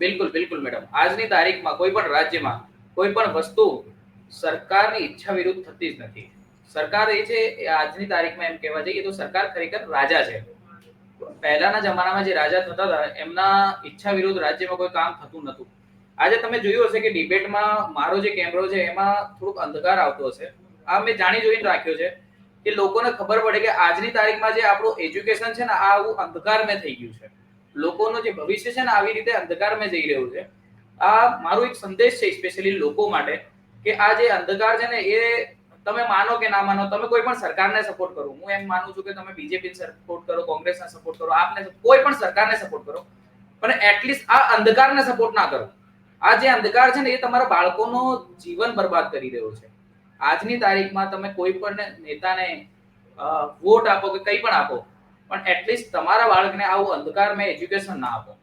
બિલકુલ બિલકુલ મેડમ. આજની તારીખમાં કોઈ પણ રાજ્યમાં કોઈ પણ વસ્તુ સરકારની ઈચ્છા વિરુદ્ધ થતી જ નથી. સરકાર એ છે આજની તારીખમાં એમ કહેવા જઈએ તો સરકાર ખરેખર રાજા છે. પહેલાના જમાનામાં જે રાજા થતા હતા, એમના ઈચ્છા વિરુદ્ધ રાજ્યમાં કોઈ કામ થતું નતું આજે તમે જોયું હશે કે ડિબેટમાં મારો જે કેમેરો છે, એમાં થોડુંક અંધકાર આવતો હશે. આ મેં જાણી જોઈને રાખ્યો છે કે લોકોને ખબર પડે કે આજની તારીખમાં જે આપણું એજ્યુકેશન છે ને, આ આવું અંધકારમય થઈ ગયું છે. લોકોનું જે ભવિષ્ય છે ને આવી રીતે અંધકારમાં જઈ રહ્યું છે, આ મારો એક સંદેશ છે સ્પેશિયલી લોકો માટે કે આ જે અંધકાર છે ને એ તમે માનો કે ના માનો, તમે કોઈ પણ સરકારને સપોર્ટ કરો. હું એમ માનું છું કે તમે બીજેપી સપોર્ટ કરો, કોંગ્રેસને સપોર્ટ કરો, આપને કોઈ પણ સરકારને સપોર્ટ કરો, પણ એટલીસ્ટ આ અંધકારને સપોર્ટ ના કરો. આ જે અંધકાર છે ને એ તમારા બાળકોનો જીવન બરબાદ કરી રહ્યો છે. આજની તારીખમાં તમે કોઈ પણ નેતાને વોટ આપો કે કંઈ પણ આપો પણ એટલીસ્ટ તમારા બાળકને આવું અંધકારમય એજ્યુકેશન ના આપો.